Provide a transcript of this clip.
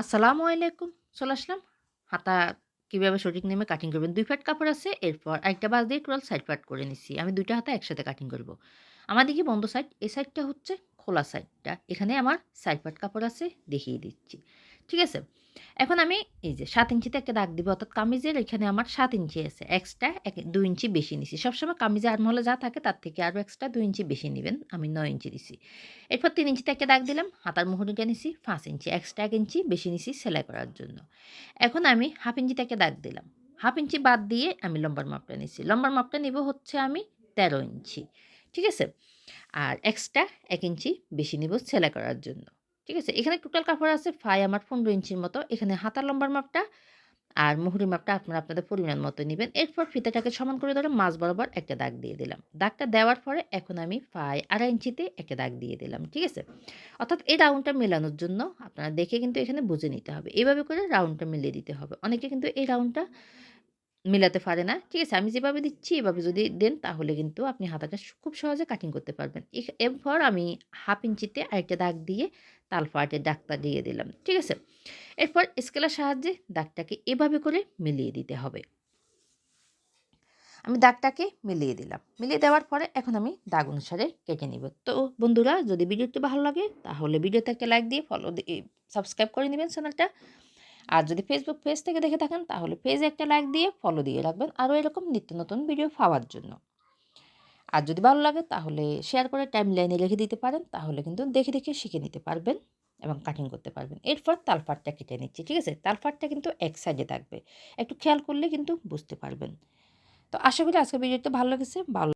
আসসালামু আলাইকুম, চলে আসলাম। হাতা কীভাবে সঠিক নেমে কাটিং করবেন? দুই ফ্যাট কাপড় আছে, এরপর একটা বাস দিয়ে ক্রল সাইড ফ্যাট করে নিচ্ছি। আমি দুইটা হাতা একসাথে কাটিং করব। আমাদের কি বন্ধ সাইড এই সাইডটা হচ্ছে খোলা সাইডটা। এখানে আমার সাইড কাপড় আছে, দেখিয়ে দিচ্ছি। ঠিক আছে? এখন আমি এই যে সাত ইঞ্চিতে একটা দাগ দিব, অর্থাৎ কামিজের এখানে আমার সাত ইঞ্চি আছে। এক্সট্রা এক দুই ইঞ্চি বেশি নিছি। সবসময় কামিজে আরমহলে যা থাকে তার থেকে আরও এক্সট্রা দুই ইঞ্চি বেশি নেবেন। আমি নয় ইঞ্চি দিছি। এরপর তিন ইঞ্চিতে একটা দাগ দিলাম, হাতার মুহুরিটা নিছি, পাঁচ ইঞ্চি। এক্সট্রা এক ইঞ্চি বেশি নিছি সেলাই করার জন্য। এখন আমি হাফ ইঞ্চিতে একটা দাগ দিলাম। হাফ ইঞ্চি বাদ দিয়ে আমি লম্বার মাপটা নিছি। লম্বার মাপটা নিব হচ্ছে আমি তেরো ইঞ্চি। ঠিক আছে? আর এক্সট্রা এক ইঞ্চি বেশি নিব সেলাই করার জন্য। ঠিক আছে? এখানে টোটাল কাপড় আছে ফাই আমার পনেরো ইঞ্চির মতো। এখানে হাতার লম্বার মাপটা আর মুহুরি মাপটা আপনারা আপনাদের পরিমাণ মতো নেবেন। এরপর ফিতাটাকে সমান করে ধরে মাছ বরাবর একটা দাগ দিয়ে দিলাম। দাগটা দেওয়ার পরে এখন আমি ফাই আড়াই ইঞ্চিতে একটা দাগ দিয়ে দিলাম। ঠিক আছে? অর্থাৎ এই রাউন্ডটা মেলানোর জন্য আপনারা দেখে কিন্তু এখানে বুঝে নিতে হবে। এইভাবে করে রাউন্ডটা মিলিয়ে দিতে হবে। অনেকে কিন্তু এই রাউন্ডটা মেলাতে পারে না। ঠিক আছে, আমি যেভাবে দিচ্ছি, এভাবে যদি দেন, তাহলে কিন্তু আপনি হাতাটা খুব সহজে কাটিং করতে পারবেন। এরপর আমি হাফ ইঞ্চিতে আরেকটা দাগ দিয়ে তাল তালফাটের দাগটা দিয়ে দিলাম। ঠিক আছে? এরপর স্কেলের সাহায্যে দাগটাকে এভাবে করে মিলিয়ে দিতে হবে। আমি দাগটাকে মিলিয়ে দিলাম। মিলিয়ে দেওয়ার পরে এখন আমি দাগ অনুসারে কেটে নিব। তো বন্ধুরা, যদি ভিডিওটি ভালো লাগে, তাহলে ভিডিওতে একটা লাইক দিয়ে ফলো দিয়ে সাবস্ক্রাইব করে নেবেন চ্যানেলটা। আর যদি ফেসবুক পেজ থেকে দেখে থাকেন, তাহলে পেজে একটা লাইক দিয়ে ফলো দিয়ে রাখবেন আরও এরকম নিত্য নতুন ভিডিও পাওয়ার জন্য। আর যদি ভালো লাগে, তাহলে শেয়ার করে টাইম লাইনে রেখে দিতে পারেন, তাহলে কিন্তু দেখে দেখে শিখে নিতে পারবেন এবং কাটিং করতে পারবেন। এরপর তালফাটটা কেটে নিচ্ছি, ঠিক আছে? তালফাটটা কিন্তু এক সাইডে থাকবে। একটু খেয়াল করলে কিন্তু বুঝতে পারবেন। তো আশা করি আজকের ভিডিওটা ভালো লেগেছে। ভালো